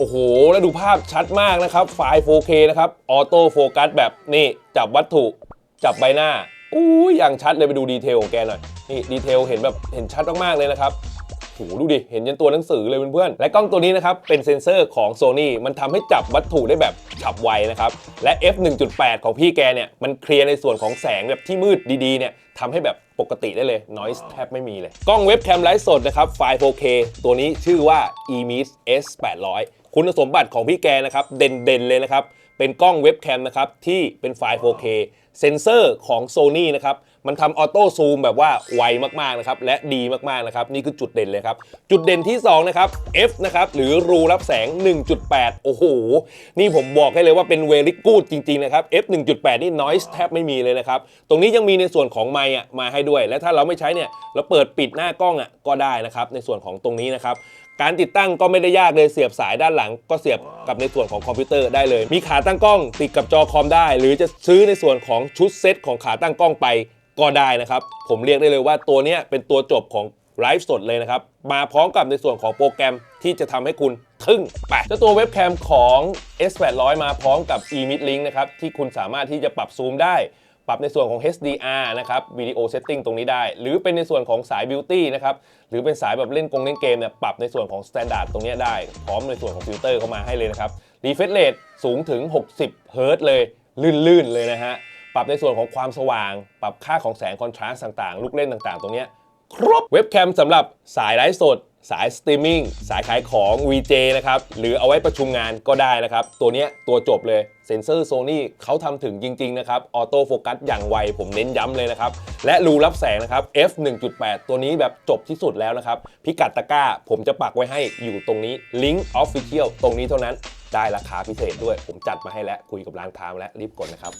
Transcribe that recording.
โอ้โห แล้วดูภาพชัดมากนะครับ ไฟล์ 4K นะครับ ออโต้โฟกัสแบบนี่จับวัตถุ จับใบหน้าอู้ยอย่างชัดเลยไปดูดีเทลของแกหน่อย นี่ดีเทลเห็นแบบเห็นชัดมากๆเลยนะครับโหดูดิ เห็นยันตัวหนังสือเลยเพื่อนๆ และกล้องตัวนี้นะครับ เป็นเซ็นเซอร์ของ Sony มันทำให้จับวัตถุได้แบบฉับไวนะครับ และ f 1.8 ของพี่แกเนี่ย มันเคลียร์ในส่วนของแสงแบบที่มืดดีๆเนี่ยทำให้แบบปกติได้เลย noise แทบไม่มีเลย กล้องเว็บแคมไลฟ์สดนะครับ ไฟล์ 4K ตัวนี้ชื่อว่า EMIS S 800 คุณสมบัติของพี่แกนะครับ เด่นๆเลยนะครับ เป็นกล้องเว็บแคมนะครับ ที่เป็นไฟล์ 4K เซนเซอร์ของ Sony นะครับ มันทำออโต้ซูมแบบว่าไวมากๆนะครับ และดีมากๆนะครับ นี่คือจุดเด่นเลยครับ จุดเด่นที่ 2 นะครับ F นะครับ หรือรูรับแสง 1.8 โอ้โห นี่ผมบอกให้เลยว่าเป็นเวลิกูดจริง ๆ นะครับ F 1.8 นี่ noise แทบไม่มีเลยนะครับ ตรงนี้ยังมีในส่วนของไมค์อะมาให้ด้วย และถ้าเราไม่ใช้เนี่ยเราเปิดปิดหน้ากล้องอะก็ได้นะครับในส่วนของตรงนี้นะครับ การติดตั้งก็ไม่ได้ยากเลยเสียบสายด้านหลัง ก็เสียบกับในส่วนของคอมพิวเตอร์ได้เลย มีขาตั้งกล้องติดกับจอคอมได้ หรือจะซื้อในส่วนของชุดเซตของขาตั้งกล้องไปก็ได้นะครับ ผมเรียกได้เลยว่าตัวเนี้ยเป็นตัวจบของไลฟ์สดเลยนะครับ มาพร้อมกับในส่วนของโปรแกรมที่จะทำให้คุณทึ่งไปเจ้าตัวเว็บแคมของ S800 มาพร้อมกับ eMid Link นะครับที่คุณสามารถที่จะปรับซูมได้ ปรับในส่วนของ HDR นะครับวิดีโอเซตติ้งตรงนี้ได้ หรือเป็นในส่วนของสาย Beauty นะครับ หรือเป็นสายแบบเล่นกงเล่นเกมเนี่ยปรับในส่วนของ Standard ตรงนี้ได้ พร้อมในส่วนของฟิลเตอร์เข้ามาให้เลยนะครับ Refresh Rate สูงถึง 60 เฮิรต์เลยลื่นๆเลยนะฮะปรับในส่วนของความสว่าง ปรับค่าของแสงคอนทราสต์ต่างๆ ลูกเล่นต่างๆ ตรงเนี้ย ครบเว็บแคมสำหรับสายไลฟ์สด สายสตรีมมิ่งสายขายของ VJ นะครับ หรือเอาไว้ประชุมงานก็ได้นะครับ ตัวเนี้ยตัวจบเลยเซนเซอร์ Sony เขาทำถึงจริง ๆ นะครับ ออโต้โฟกัสอย่างไว ผมเน้นย้ำเลยนะครับ และรูรับแสงนะครับ f 1.8 ตัวนี้แบบจบที่สุดแล้วนะครับ พิกัดตะกร้า ผมจะปักไว้ให้อยู่ตรงนี้ Link Official ตรงนี้เท่านั้นได้ราคาพิเศษด้วย ผมจัดมาให้แล้วคุยกับร้านค้ามาแล้วรีบกดนะครับ